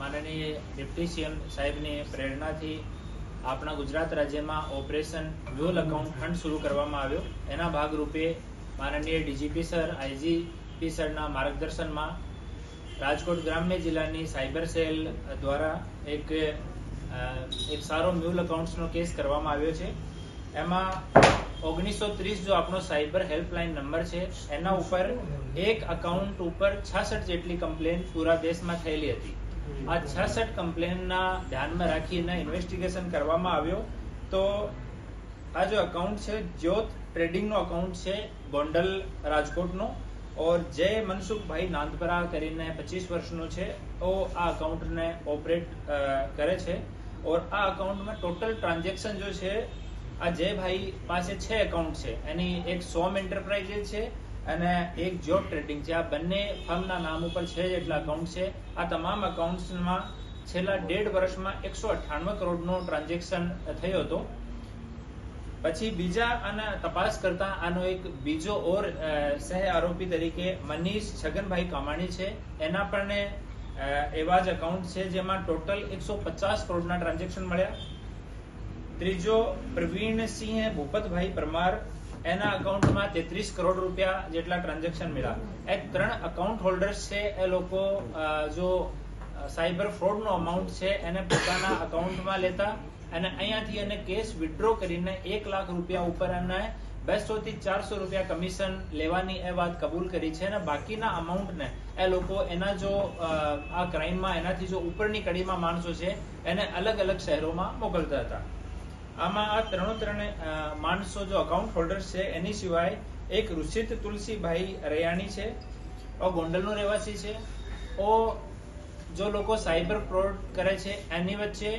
માનનીય deputy CM સાહેબની પ્રેરણાથી આપણા ગુજરાત રાજ્યમાં ઓપરેશન વ્યુઅલ અકાઉન્ટ ફંડ શરૂ કરવામાં આવ્યો. એના ભાગરૂપે માનનીય ડીજીપી સર, આઈજીપી સરના માર્ગદર્શનમાં રાજકોટ ગ્રામ્ય જિલ્લાની સાયબર સેલ દ્વારા એક એક સારો મ્યુલ અકાઉન્ટ્સનો કેસ કરવામાં આવ્યો છે. એમાં ઓગણીસો ત્રીસ જો આપણો સાયબર હેલ્પલાઇન નંબર છે, એના ઉપર એક અકાઉન્ટ ઉપર છાસઠ જેટલી કમ્પ્લેન પૂરા દેશમાં થયેલી હતી. આ છાસઠ કમ્પ્લેનના ધ્યાનમાં રાખીને ઇન્વેસ્ટિગેશન કરવામાં આવ્યો. તો આ જો અકાઉન્ટ છે, જ્યોત ટ્રેડિંગનો અકાઉન્ટ છે, ગોંડલ રાજકોટનો, ઓર જય મનસુખભાઈ નાંદપરા કરીને પચીસ વર્ષનો છે. ઓ આ અકાઉન્ટને ઓપરેટ કરે છે. ઓર આ અકાઉન્ટમાં ટોટલ ટ્રાન્ઝેક્શન જો છે, આ જયભાઈ પાસે છે એકાઉન્ટ છે. એની એક સોમ એન્ટરપ્રાઇઝે છે. અને એક જોબ ટ્રેડિંગ છે. આ બંને ફર્મના નામ ઉપર છે જેટલા અકાઉન્ટ છે. આ તમામ અકાઉન્ટ્સમાં છેલ્લા ડેઢ વર્ષમાં એકસો અઠ્ઠાણું કરોડનો ટ્રાન્ઝેક્શન થયો હતો. પછી બીજા આના તપાસ કરતા આનો એક બીજો ઓર સહ આરોપી તરીકે મનીષ છગનભાઈ કામાણી છે. એના પણ એવા જ અકાઉન્ટ છે જેમાં ટોટલ એકસો પચાસ કરોડના ટ્રાન્ઝેક્શન મળ્યા. ત્રીજો પ્રવીણસિંહ ભૂપતભાઈ પરમાર એના અકાઉન્ટમાં તેત્રીસ કરોડ રૂપિયા જેટલા ટ્રાન્ઝેક્શન મળ્યા. એ ત્રણ અકાઉન્ટ હોલ્ડર્સ છે, એ લોકો જો સાયબર ફ્રોડનો અમાઉન્ટ છે, એને પોતાના અકાઉન્ટમાં લેતા અને અહીંયાથી એને કેસ વિડ્રો કરીને એક લાખ રૂપિયા ઉપર એને બસો થી ચારસો રૂપિયા કમિશન લેવાની એ વાત કબૂલ કરી છે અને બાકીના અમાઉન્ટને એ લોકો એના જો આ ક્રાઇમમાં એનાથી જો ઉપરની કડીમાં માણસો છે, એને અલગ અલગ શહેરોમાં મોકલતા હતા. આમાં આ ત્રણો ત્રણે માણસો જો અકાઉન્ટ હોલ્ડર્સ છે, એની સિવાય એક ઋષિત તુલસીભાઈ રૈયાણી છે, ઓ ગોંડલનો રહેવાસી છે, ઓ જો લોકો સાયબર ફ્રોડ કરે છે, એની વચ્ચે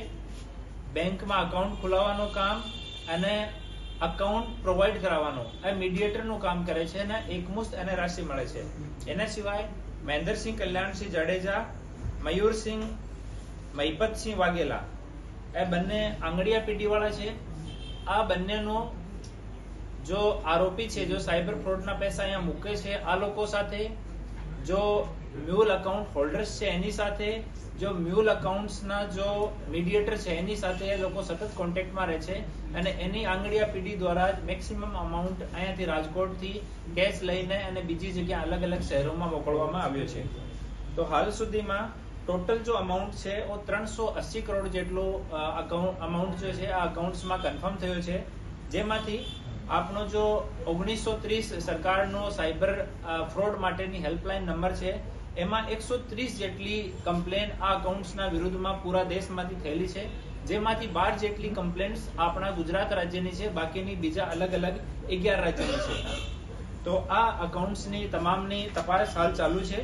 બેંકમાં અકાઉન્ટ ખોલાવવાનું કામ અને અકાઉન્ટ પ્રોવાઈડ કરાવવાનું એ મીડિયેટરનું કામ કરે છે અને એકમુસ્ત એને રાશિ મળે છે. એના સિવાય મહેન્દ્રસિંહ કલ્યાણસિંહ જાડેજા, મયુરસિંહ મહિપતસિંહ વાઘેલા એ બંને આંગડિયા પેઢીવાળા છે. આ બંનેનો જો આરોપી છે, જો સાયબર ફ્રોડના પૈસા અહીંયા મૂકે છે, આ લોકો સાથે જો મ્યુલ અકાઉન્ટ હોલ્ડર્સ છે એની સાથે, જો મ્યુલ અકાઉન્ટ્સના જો મીડિયેટર છે એની સાથે એ લોકો સતત કોન્ટેક્ટમાં રહે છે અને એની આંગળીયા પેઢી દ્વારા મેક્સિમમ અમાઉન્ટ અહીંયાથી રાજકોટથી કેશ લઈને અને બીજી જગ્યા અલગ અલગ શહેરોમાં મોકલવામાં આવ્યો છે. તો હાલ સુધીમાં ટોટલ જો અમાઉન્ટ છે એ ત્રણસો અસી કરોડ જેટલો અમાઉન્ટ જે છે, આ અકાઉન્ટ્સમાં કન્ફર્મ થયો છે. જેમાંથી આપણો જો ઓગણીસો ત્રીસ સરકારનો સાયબર ફ્રોડ માટેની હેલ્પલાઇન નંબર છે, એમાં એકસો ત્રીસ જેટલી કમ્પ્લેન આ અકાઉન્ટ્સના વિરુદ્ધમાં પૂરા દેશમાંથી થયેલી છે. જેમાંથી બાર જેટલી કમ્પ્લેન્ટ્સ આપણા ગુજરાત રાજ્યની છે, બાકીની બીજા અલગ અલગ અગિયાર રાજ્યની છે. તો આ અકાઉન્ટ્સની તમામની તપાસ હાલ ચાલુ છે.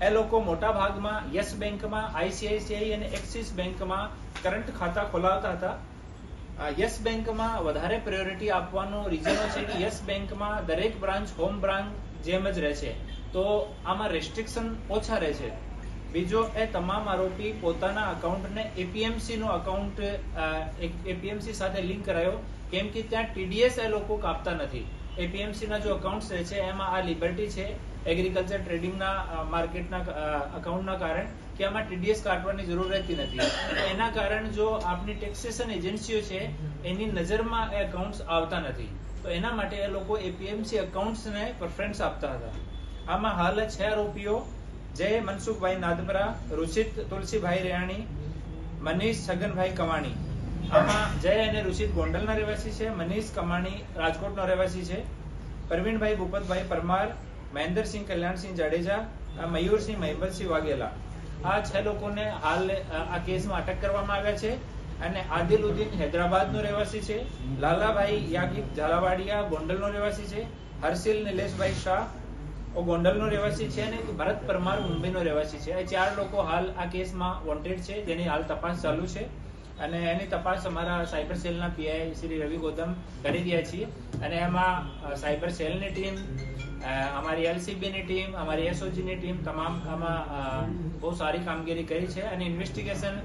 એ લોકો મોટા ભાગમાં યસ બેંકમાં આઈસીઆઈસીઆઈ અને એક્સિસ બેંકમાં કરંટ ખાતા ખોલાવતા હતા. યસ બેંકમાં વધારે પ્રાયોરિટી આપવાનો રીઝનો છે કે યસ બેંકમાં દરેક બ્રાન્ચ હોમ બ્રાન્ચ જેમ જ રહે છે. તો આમાં રેસ્ટ્રિક્શન ઓછા રહે છે. બીજો એ તમામ આરોપી પોતાના અકાઉન્ટને એપીએમસી નો અકાઉન્ટ એપીએમસી સાથે લિંક કરાયો. કેમ કે ત્યાં ટીડીએસ એ લોકો કાપતા નથી. એપીએમસી ના જો અકાઉન્ટ રહે છે, એમાં આ લિબર્ટી છે એગ્રીકલ્ચર ટ્રેડિંગના માર્કેટના અકાઉન્ટના કારણ કે આમાં ટીડીએસ કાઢવાની જરૂર રહેતી નથી. એના કારણે જો આપની ટેક્સેશન એજન્સીઓ છે, એની નજરમાં એ અકાઉન્ટ્સ આવતા નથી. તો એના માટે એ લોકો એપીએમસી અકાઉન્ટ્સને પ્રેફરન્સ આપતા હતા. આમાં હાલ છ આરોપીઓ. જય મનસુખભાઈ નાદપરા રુચિત તુલસીભાઈ રેયાણી મનીષ છગનભાઈ કમાણી આમાં જય અને રુચિત ગોંડલના રહેવાસી છે, મનીષ કમાણી રાજકોટનો રહેવાસી છે પ્રવીણભાઈ ભૂપતભાઈ પરમાર, મહેન્દ્રસિંહ કલ્યાણસિંહ જાડેજા મયુરસિંહ મહેમદસિંહ વાઘેલા. આ છ લોકોને હાલ, આ કેસમાં અટક કરવામાં આવ્યા છે અને આદિલ ઉદ્દીન હૈદરાબાદનો રહેવાસી છે, લાલાભાઈ યાગી ઝાલાવાડિયા ગોંડલનો રહેવાસી છે, હર્ષિલ નિલેશભાઈ શાહ ગોંડલનો રહેવાસી છે અને ભરત પરમાર મુંબઈનો રહેવાસી છે. આ ચાર લોકો હાલ આ કેસમાં વોન્ટેડ છે, જેની હાલ તપાસ ચાલુ છે. અને એની તપાસ અમારા સાયબર સેલના પીઆઈ શ્રી રવિ ગૌતમ કરી રહ્યા છીએ. અને એમાં સાયબર સેલની ટીમ અમારી એલસીબીની ટીમ, અમારી એસઓજીની ટીમ તમામ આમાં બહુ સારી કામગીરી કરી છે. અને ઇન્વેસ્ટિગેશન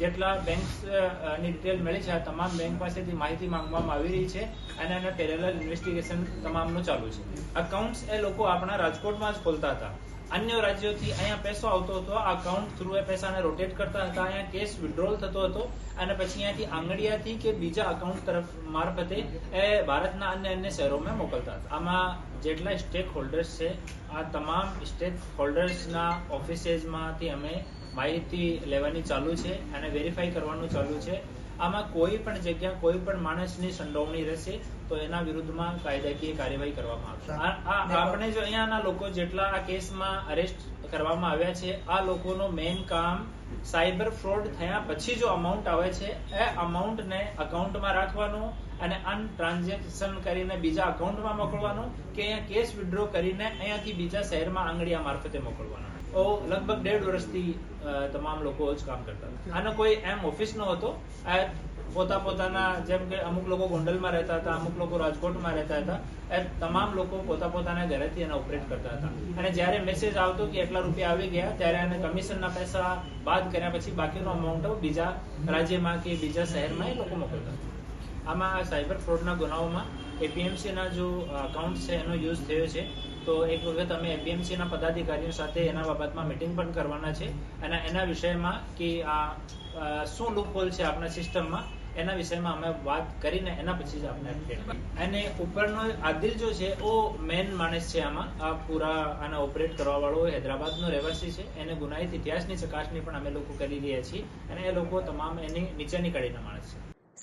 જેટલા બેંકની ડિટેલ મળી છે તમામ બેંક પાસેથી માહિતી માંગવામાં આવી રહી છે. અને એના પેરેલલ ઇન્વેસ્ટિગેશન તમામનું ચાલુ છે. અકાઉન્ટ્સ એ લોકો આપણા રાજકોટમાં જ ખોલતા હતા. અન્ય રાજ્યોથી અહીંયા પૈસો આવતો હતો. આ અકાઉન્ટ થ્રુ એ પૈસાને રોટેટ કરતા હતા. અહીંયા કેશ વિડ્રોલ થતો હતો. અને પછી અહીંયાથી આંગળીયાથી કે બીજા અકાઉન્ટ તરફ મારફતે એ ભારતના અન્ય અન્ય શહેરોમાં મોકલતા હતા. આમાં જેટલા સ્ટેક હોલ્ડર્સ છે, આ તમામ સ્ટેક હોલ્ડર્સના ઓફિસેસમાંથી અમે માહિતી લેવાની ચાલુ છે અને વેરીફાઈ કરવાનું ચાલુ છે. આમાં કોઈ પણ જગ્યા કોઈ પણ માણસની સંડોવણી રહેશે તો એના વિરુદ્ધમાં કાયદાકીય કાર્યવાહી કરવામાં આવશે. આપણે જો અહીંયાના લોકો જેટલા આ કેસમાં અરેસ્ટ કરવામાં આવ્યા છે આ લોકોનો મેઇન કામ સાયબર ફ્રોડ થયા પછી જો અમાઉન્ટ આવે છે એ અમાઉન્ટને અકાઉન્ટમાં રાખવાનું અને અન ટ્રાન્ઝેક્શન કરીને બીજા અકાઉન્ટમાં મોકલવાનો કે અહીંયા કેશ વિડ્રો કરીને અહીંયાથી બીજા શહેરમાં આંગળીયા મારફતે મોકલવાનો. ઓ, લગભગ ડેઢ વર્ષથી તમામ લોકો જ કામ કરતા આનો કોઈ એમ ઓફિસ નો હતો. પોતા પોતાના, જેમ કે અમુક લોકો ગોંડલમાં રહેતા હતા, અમુક લોકો રાજકોટમાં રહેતા હતા, એ તમામ લોકો પોતા પોતાના ઘરેથી એને ઓપરેટ કરતા હતા. અને જ્યારે મેસેજ આવતો કે એટલા રૂપિયા આવી ગયા, ત્યારે એને કમિશનના પૈસા બાદ કર્યા પછી બાકીનો અમાઉન્ટ બીજા રાજ્યમાં કે બીજા શહેરમાં એ લોકો મોકલતા હતા. આમાં સાયબર ફ્રોડના ગુનાઓમાં એપીએમસીના જો અકાઉન્ટ છે, એનો યુઝ થયો છે, તો એક વખત અમે એપીએમસીના પદાધિકારીઓ સાથે એના બાબતમાં મિટિંગ પણ કરવાના છે અને એના વિષયમાં કે આ શું લૂપહોલ છે આપણા સિસ્ટમમાં એના વિષયમાં અમે વાત કરીને એના પછી જ આપણે અને ઉપરનો આદિલ જો છે, ઓ મેન માણસ છે આમાં. આ પૂરા આના ઓપરેટ કરવા વાળો હૈદરાબાદનો રહેવાસી છે. એને ગુનાહિત ઇતિહાસની ચકાસણી પણ અમે લોકો કરી રહ્યા છીએ અને એ લોકો તમામ એની નીચેની કડીના માણસ છે.